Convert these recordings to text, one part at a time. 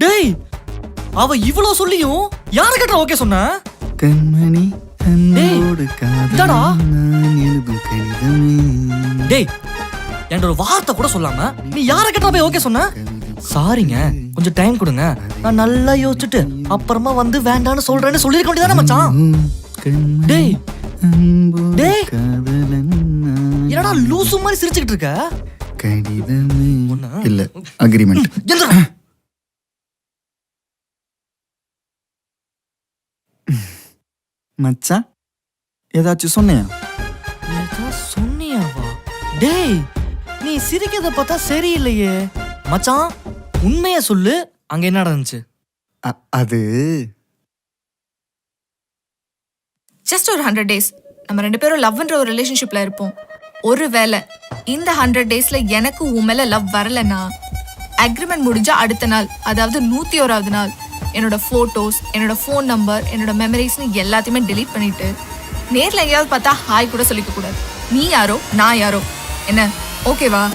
டேய் அவ இவ்வளவு சொல்லியும் யார கேட்டா ஓகே சொன்ன? கண்மணி இதாடா. காதல் நான் எழுதும் கடிதமே. டேய் என்ற ஒரு வார்த்தை கூட சொல்லாம நீ யார கேட்டா போய் ஓகே சொன்ன? சாரிங்க கொஞ்சம் டைம் கொடுங்க. நான் நல்லா யோசிச்சுட்டு அப்புறமா வந்து வேண்டான்னு சொல்றேன்னு சொல்லிருக்க வேண்டியதானே மச்சான்? டேய் டேய். என்னடா லூசு மாதிரி சிரிச்சுக்கிட்டு இருக்க? கடிதமே? இல்ல அக்ரிமெண்ட் மச்சான் ஏதாச்சும் சொன்னியா ஏதோ சொன்னியாவா டேய் நீ சிரிக்கிறத பார்த்தா சரியில்லையே மச்சான் உண்மைய சொல்லு அங்க என்ன நடந்துச்சு அ- அது ஜஸ்ட் ஒரு ஹண்ட்ரட் டேஸ் நம்ம ரெண்டு பேரும் லவ்ன்ற ஒரு ரிலேஷன்ஷிப்ல இருப்போம். ஒரு வேளை இந்த ஹண்ட்ரட் டேஸ்ல எனக்கு உன் மேல லவ் வரலனா அக்ரிமெண்ட் முடிஞ்சா அடுத்த நாள் அதாவது நூத்தி ஓராவது நாள் என்னோட ஃபோட்டோஸ் என்னோட ஃபோன் நம்பர் என்னோட மெமரிஸ்னு எல்லாத்தையுமே டெலீட் பண்ணிட்டு நேரில் எங்கேயாவது பார்த்தா ஹாய் கூட சொல்லிக்க கூடாது. நீ யாரோ நான் யாரோ. என்ன? ஓகேவா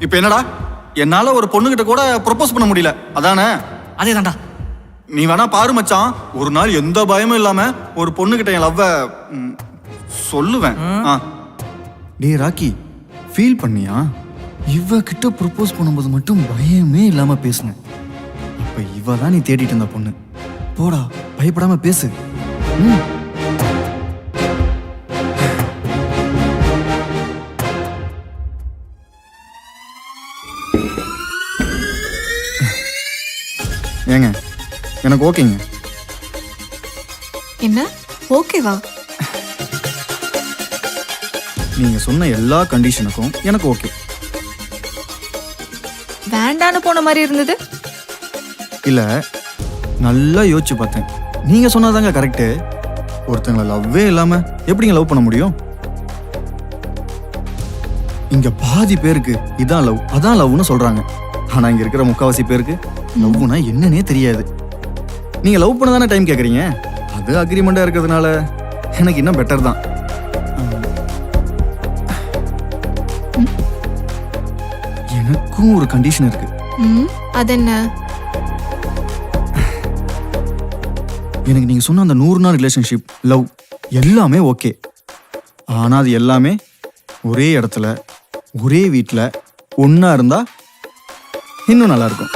இப்ப என்னடா? என்னால ஒரு பொண்ணுகிட்ட கூட ப்ரொபோஸ் பண்ண முடியல. அதானே? அதே தான்டா நீ வேணா பாரு மச்சான். ஒரு நாள் எந்த பயமும் இல்லாம ஒரு பொண்ணுகிட்ட என் லவ்வ சொல்லுவேன். ஆ. டேய் ராக்கி ஃபீல் பண்ணியா? இவ கிட்ட ப்ரொபோஸ் பண்ணும்போது மட்டும் பயமே இல்லாம பேசுனேன் இப்ப இவ தான் நீ தேடிட்டு இருந்த பொண்ணு. போடா பயப்படாம பேசு. ம். ஏங்க எனக்கு ஓகேங்க. என்ன? ஓகேவா? நீங்க சொன்ன எல்லா கண்டிஷனுக்கும் எனக்கு ஓகே. வேண்டான்னு போன மாதிரி இருந்தது? இல்ல நல்லா யோசிச்சு பார்த்தேன். நீங்க சொன்னதாங்க கரெக்டு ஒருத்தங்களை லவ்வே இல்லாம எப்படிங்க லவ் பண்ண முடியும்? இங்க பாதி பேருக்கு இதான் லவ் அதான் லவ்னு சொல்றாங்க. ஆனா இங்க இருக்கிற முக்காவாசி பேருக்கு லவ்னா என்னன்னே தெரியாது. நீங்க லவ் பண்ண தானே டைம் கேக்குறீங்க? அது அக்ரிமெண்டா இருக்கிறதுனால எனக்கு இன்னும் பெட்டர் தான். எனக்கும் ஒரு கண்டிஷன் இருக்கு. அது என்ன எனக்கு நீங்க சொன்ன அந்த நூறு நாள் ரிலேஷன்ஷிப் லவ் எல்லாமே ஓகே ஆனா அது எல்லாமே ஒரே இடத்துல ஒரே வீட்டில் ஒண்ணா இருந்தா இன்னும் நல்லா இருக்கும்.